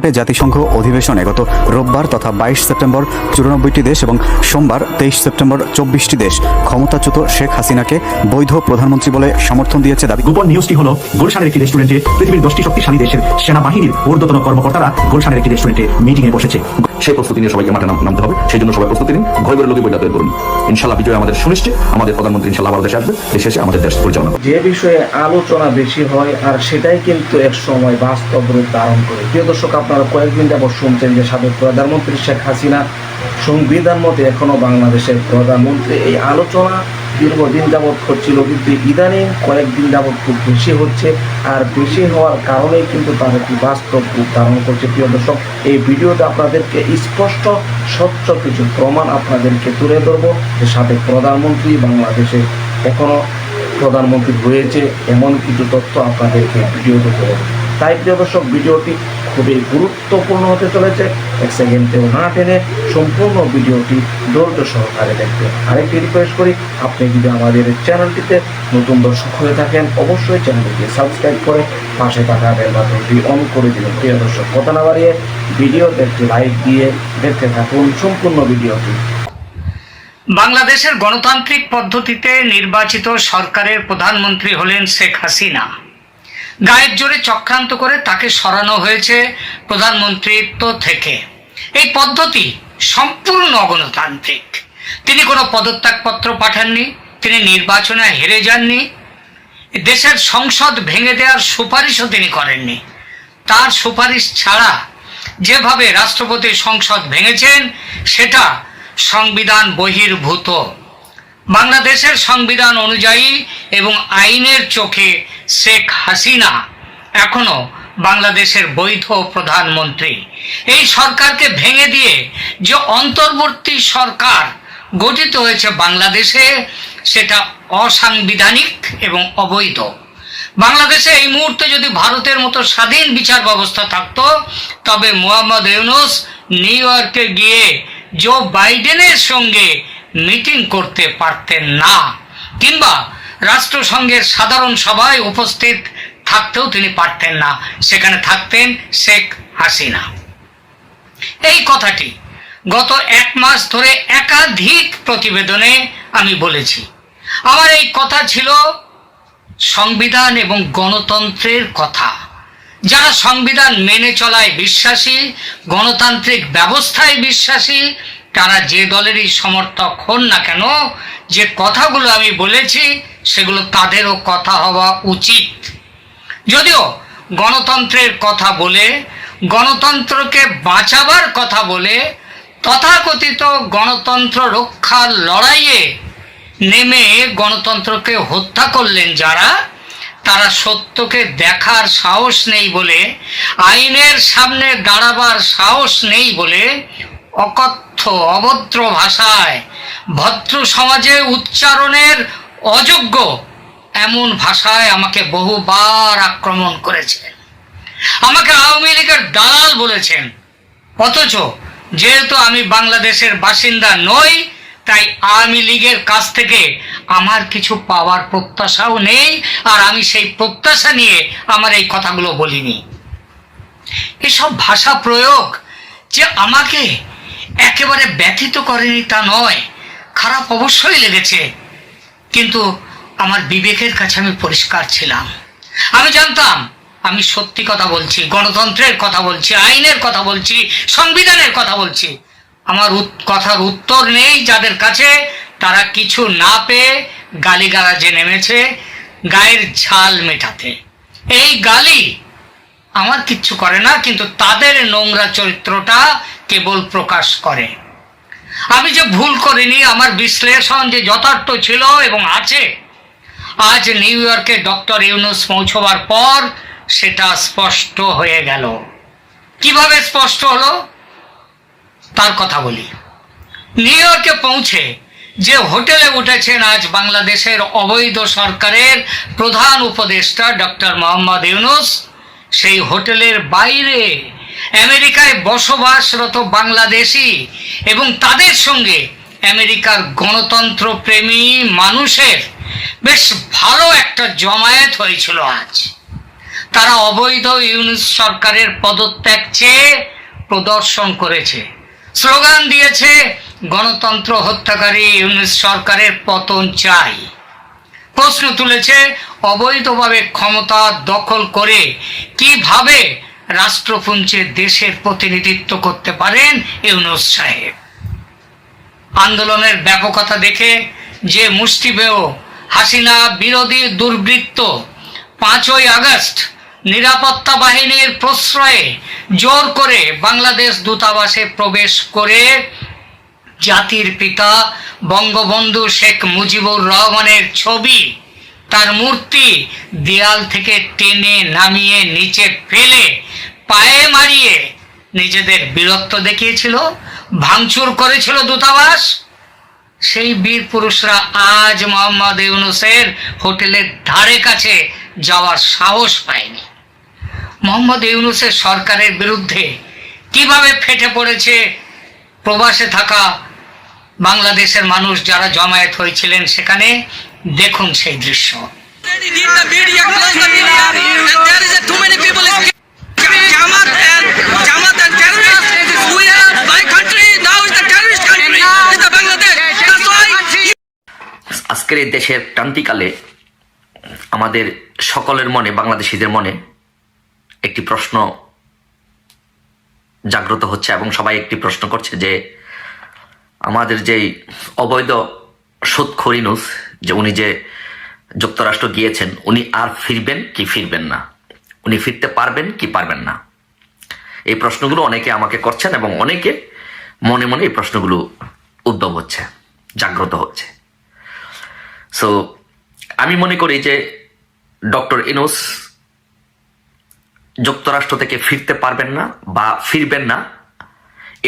নিউইয়র্কে জাতিসংঘ অধিবেশনে গত রোববার তথা বাইশ সেপ্টেম্বর চুরানব্বইটি দেশ এবং সোমবার তেইশ সেপ্টেম্বর চব্বিশটি দেশ ক্ষমতাচ্যুত শেখ হাসিনাকে বৈধ প্রধানমন্ত্রী বলে সমর্থন দিয়েছে দাবি। গোপন নিউজটি হলো গুলশানের একটি রেস্টুরেন্টে পৃথিবীর দশটি শক্তিশালী দেশের সেনাবাহিনীর ঊর্ধ্বতন কর্মকর্তারা গুলশানের একটি রেস্টুরেন্টে মিটিং এ বসেছে। সেই প্রস্তুতি নিয়ে সবাইকে মাঠে নাম- নামতে হবে। সেই জন্য সবাই প্রস্তুতি নিন। ঘরে ঘরে লোকে বইটা তৈরি করুন ইনশাল্লাহ বিজয় আমাদের সুনিশ্চিত। আমাদের প্রধানমন্ত্রী ইনশাল্লাহ আবার দেশে আসবে। দেশে এসে আমাদের দেশ পরিচালনা যে বিষয়ে আলোচনা বেশি হয় আর সেটাই কিন্তু এক সময় বাস্তব রূপ ধারণ করে। প্রিয় দর্শক আপনারা কয়েকদিন যাবৎ শুনছেন যে সাবেক প্রধানমন্ত্রী শেখ হাসিনা সংবিধান মতে এখনও বাংলাদেশের প্রধানমন্ত্রী। এই আলোচনা দীর্ঘদিন যাবৎ হচ্ছিল, কিন্তু ইদানিং কয়েকদিন যাবৎ খুব বেশি হচ্ছে আর বেশি হওয়ার কারণেই কিন্তু তার একটি বাস্তব রূপ ধারণ করছে। প্রিয় দর্শক, এই ভিডিওতে আপনাদেরকে স্পষ্ট, স্বচ্ছ কিছু প্রমাণ আপনাদেরকে তুলে ধরবো যে সাবেক প্রধানমন্ত্রী বাংলাদেশে এখনও প্রধানমন্ত্রী হয়েছে, এমন কিছু তথ্য আপনাদেরকে ভিডিওতে দেবো তাই, প্রিয় দর্শক, ভিডিওটি খুবই গুরুত্বপূর্ণ হতে চলেছে। এক সেকেন্ডেও না টেনে সম্পূর্ণ ভিডিওটি ধৈর্য সহকারে দেখতে আরেকটি রিকোয়েস্ট করি, আপনি যদি আমাদের চ্যানেলটিতে নতুন দর্শক হয়ে থাকেন, অবশ্যই চ্যানেলটিকে সাবস্ক্রাইব করে পাশে থাকা বেল বাটনটি অন করে দিবেন। প্রিয় দর্শক, কথা না বাড়িয়ে ভিডিওতে একটি লাইক দিয়ে দেখতে থাকুন সম্পূর্ণ ভিডিওটি। বাংলাদেশের গণতান্ত্রিক পদ্ধতিতে নির্বাচিত সরকারের প্রধানমন্ত্রী হলেন শেখ হাসিনা। গায়ের জোরে চক্রান্ত করে তাকে সরানো হয়েছে প্রধানমন্ত্রীত্ব থেকে। এই পদ্ধতি সম্পূর্ণ অগণতান্ত্রিক। তিনি কোনো পদত্যাগপত্র পাঠাননি, তিনি নির্বাচনে হেরে যাননি, দেশের সংসদ ভেঙে দেওয়ার সুপারিশও তিনি করেননি। তার সুপারিশ ছাড়া যেভাবে রাষ্ট্রপতি সংসদ ভেঙেছেন, সেটা সংবিধান বহির্ভূত। বাংলাদেশের সংবিধান অনুযায়ী এবং আইনের চোখে শেখ হাসিনা এখনও বাংলাদেশের বৈধ প্রধানমন্ত্রী। এই সরকারকে ভেঙে দিয়ে যে অন্তর্বর্তী সরকার গঠিত হয়েছে বাংলাদেশে, সেটা অসাংবিধানিক এবং অবৈধ। বাংলাদেশে এই মুহূর্তে যদি ভারতের মতো স্বাধীন বিচার ব্যবস্থা থাকতো, তবে মোহাম্মদ ইউনুস নিউ ইয়র্কে গিয়ে জো বাইডেনের সঙ্গে মিটিং করতে পারতেন না। কিংবা রাষ্ট্রসংঘের সাধারণ সভায় উপস্থিত থাকতেও তিনি পারতেন না। সেখানে থাকতেন শেখ হাসিনা। এই কথাটি গত এক মাস ধরে একাধিক প্রতিবেদনে আমি বলেছি। আমার এই কথা ছিল সংবিধান এবং গণতন্ত্রের কথা। যারা সংবিধান মেনে চলায় বিশ্বাসী, গণতান্ত্রিক ব্যবস্থায় বিশ্বাসী তারা যে দলেরই সমর্থক হন না কেন, যে কথাগুলো আমি বলেছি, সেগুলো তাদেরও কথা হওয়া উচিত। যদিও গণতন্ত্রের কথা বলে, গণতন্ত্রকে বাঁচাবার কথা বলে, তথাকথিত গণতন্ত্র রক্ষার লড়াইয়ে নেমে গণতন্ত্রকে হত্যা করলেন যারা, তারা সত্যকে দেখার সাহস নেই বলে, আইনের সামনে দাঁড়াবার সাহস নেই বলে অকথ্য, অভদ্র ভাষায়। ভদ্র সমাজে উচ্চারণের অযোগ্য এমন ভাষায় আমাকে বহুবার আক্রমণ করেছেন। আমাকে আওয়ামী লীগের দালাল বলেছেন। অথচ যেহেতু আমি বাংলাদেশের বাসিন্দা নই, তাই আওয়ামী লীগের কাছ থেকে আমার কিছু পাওয়ার প্রত্যাশাও নেই, আর আমি সেই প্রত্যাশা নিয়ে আমার এই কথাগুলো বলিনি। এসব ভাষা প্রয়োগ যে আমাকে একেবারে ব্যথিত করেনি তা নয়। খারাপ অবশ্যই লেগেছে। কিন্তু আমার বিবেকের কাছে আমি পরিষ্কার ছিলাম। আমি জানতাম, আমি সত্যি কথা বলছি, গণতন্ত্রের কথা বলছি, আইনের কথা বলছি, সংবিধানের কথা বলছি। আমার কথার উত্তর নেই যাদের কাছে। তারা কিছু না পেয়ে গালিগালাজে নেমেছে, গায়ের ঝাল মেটাতে। এই গালি আমার কিচ্ছু করে না, কিন্তু তাদের নোংরা চরিত্রটা কেবল প্রকাশ করে। আমি যে ভুল করিনি, আমার বিশ্লেষণ যে যথার্থ ছিল এবং আছে, আজ নিউ ইয়র্কে ডক্টর ইউনুস পৌঁছবার পর সেটা স্পষ্ট হয়ে গেল। কীভাবে স্পষ্ট হলো? তার কথা বলি। নিউ ইয়র্কে পৌঁছে যে হোটেলে উঠেছেন আজ বাংলাদেশের অবৈধ সরকারের প্রধান উপদেষ্টা ডক্টর মোহাম্মদ ইউনুস, সেই হোটেলের বাইরে আমেরিকায় বসবাসরত বাংলাদেশি এবং তাদের সঙ্গে আমেরিকার গণতন্ত্র প্রেমী মানুষের বেশ ভালো একটা জমায়েত হয়েছিল আজ। তারা অবৈধ ইউনিস সরকারের পদত্যাগ চেয়ে প্রদর্শন করেছে। স্লোগান দিয়েছে, গণতন্ত্র হত্যাকারী ইউনিস সরকারের পতন চাই। প্রশ্ন তুলেছে, অবৈধভাবে ক্ষমতা দখল করে কীভাবে রাষ্ট্রপুঞ্জে দেশের প্রতিনিধিত্ব করতে পারেন ইউনুস সাহেব। আন্দোলনের ব্যাপকতা দেখে যে মুষ্টিমেয় হাসিনা বিরোধী দুর্বৃত্ত পাঁচই আগস্ট নিরাপত্তা বাহিনীর প্রশ্রয়ে জোর করে বাংলাদেশ দূতাবাসে প্রবেশ করে জাতির পিতা বঙ্গবন্ধু শেখ মুজিবুর রহমানের ছবি তার মূর্তি দেয়াল থেকে টেনে নামিয়ে নিচে ফেলে পায়ে মারিয়ে নিজেদের বীরত্ব দেখিয়েছিল, ভাঙচুর করেছিল দূতাবাস। সেই বীর পুরুষরা আজ মোহাম্মদ ইউনুসের হোটেলের ধারে কাছে যাওয়ার সাহস পায়নি। মোহাম্মদ ইউনুসের সরকারের বিরুদ্ধে কীভাবে ফেটে পড়েছে প্রবাসে থাকা বাংলাদেশের মানুষ যারা জমায়েত হয়েছিলেন সেখানে দেখুন সেই দৃশ্য। আজকের এই দেশের ক্রান্তিকালে আমাদের সকলের মনে, বাংলাদেশিদের মনে একটি প্রশ্ন জাগ্রত হচ্ছে এবং সবাই একটি প্রশ্ন করছে যে, আমাদের যেই অবৈধ সোদ খরিনুস যে উনি যে যুক্তরাষ্ট্র গিয়েছেন, উনি আর ফিরবেন কি ফিরবেন না? উনি ফিরতে পারবেন কি পারবেন না? এই প্রশ্নগুলো অনেকে আমাকে করছেন এবং অনেকে মনে মনে এই প্রশ্নগুলো উদ্ভব হচ্ছে, জাগ্রত হচ্ছে। সো আমি মনে করি যে ডক্টর ইনোস যুক্তরাষ্ট্র থেকে ফিরতে পারবেন না বা ফিরবেন না।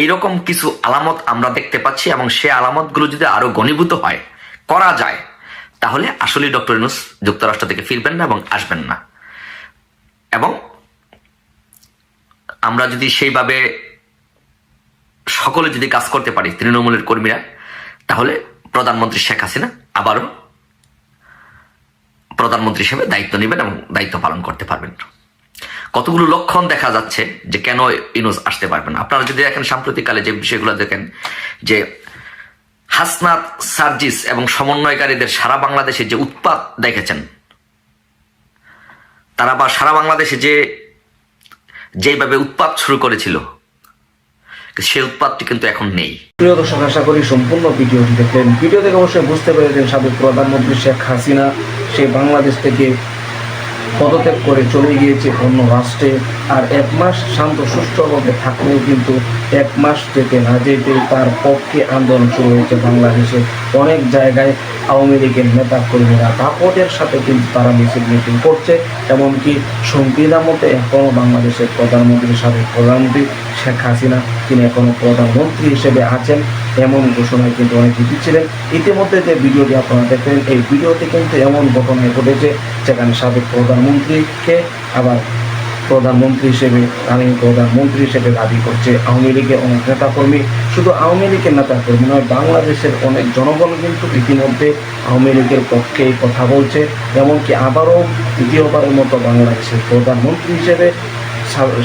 এইরকম কিছু আলামত আমরা দেখতে পাচ্ছি এবং সে আলামতগুলো যদি আরও ঘনীভূত হয়, করা যায় তাহলে আসলে ডক্টর ইনুস যুক্তরাষ্ট্র থেকে ফিরবেন না এবং আসবেন না। এবং আমরা যদি সেইভাবে সকলে যদি কাজ করতে পারি তৃণমূলের কর্মীরা, তাহলে প্রধানমন্ত্রী শেখ হাসিনা আবারও প্রধানমন্ত্রী হিসেবে দায়িত্ব নেবেন এবং দায়িত্ব পালন করতে পারবেন। কতগুলো লক্ষণ দেখা যাচ্ছে যে কেন ইনুস আসতে পারবেন আপনারা যদি দেখেন সাম্প্রতিককালে যে বিষয়গুলো দেখেন, যে হাসনাত সার্জিস এবং সমন্বয়কারীদের সারা বাংলাদেশে যে উৎপাত দেখেছেন, তারা বা সারা বাংলাদেশে যে যেভাবে উৎপাত শুরু করেছিল সেই উৎপাতটি কিন্তু এখন নেই। প্রিয় দর্শক, আশা করি সম্পূর্ণ ভিডিওটি দেখলেন। ভিডিও থেকে অবশ্যই বুঝতে পেরেছেন সাবেক প্রধানমন্ত্রী শেখ হাসিনা, সে বাংলাদেশ থেকে পদত্যাগ করে চলে গিয়েছে অন্য রাষ্ট্রে। আর এক মাস শান্ত, সুষ্ঠুভাবে থাকলেও কিন্তু এক মাস যেতে না যেতে তার পক্ষে আন্দোলন শুরু হয়েছে বাংলাদেশে। অনেক জায়গায় আওয়ামী লীগের নেতা কর্মীরা দাপটের সাথে কিন্তু তারা মিছিল মিটিং করছে, এমনকি সংবিধান মতে এখনও বাংলাদেশের প্রধানমন্ত্রী সাবেক প্রধানমন্ত্রী শেখ হাসিনা, তিনি এখনও প্রধানমন্ত্রী হিসেবে আছেন, এমন ঘোষণায় কিন্তু অনেকে দিচ্ছিলেন। ইতিমধ্যে যে ভিডিওটি আপনারা দেখলেন, এই ভিডিওতে কিন্তু এমন ঘটনায় ঘটেছে, যেখানে সাবেক প্রধানমন্ত্রীকে আবার প্রধানমন্ত্রী হিসেবে রানিং প্রধানমন্ত্রী হিসেবে দাবি করছে, আওয়ামী লীগের অনেক নেতাকর্মী, শুধু আওয়ামী লীগের নেতাকর্মী নয়, বাংলাদেশের অনেক জনগণ কিন্তু ইতিমধ্যে আওয়ামী লীগের পক্ষে কথা বলছে। এমনকি আবারও দ্বিতীয়বারের মতো বাংলাদেশের প্রধানমন্ত্রী হিসেবে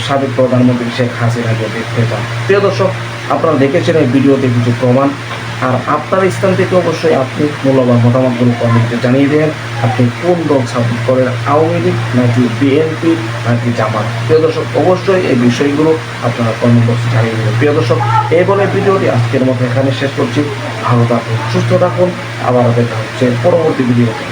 সাবেক প্রধানমন্ত্রী শেখ হাসিনাকে দেখতে চান। প্রিয় দর্শক, আপনারা দেখেছেন এই ভিডিওতে কিছু প্রমাণ। আর আপনার স্থান থেকে অবশ্যই আপনি মূল্যবান মতামতগুলো কমেন্টে জানিয়ে দেন আপনি কোন দল সাপোর্ট করেন? আওয়ামী লীগ নাকি বিএনপি নাকি জামাত? প্রিয় দর্শক, অবশ্যই এই বিষয়গুলো আপনারা কমেন্ট বক্সে জানিয়ে দেবেন। প্রিয় দর্শক, এই বলে ভিডিওটি আজকের মতো এখানে শেষ করছি। ভালো থাকুন, সুস্থ থাকুন। আবার দেখা হচ্ছে পরবর্তী ভিডিওতে।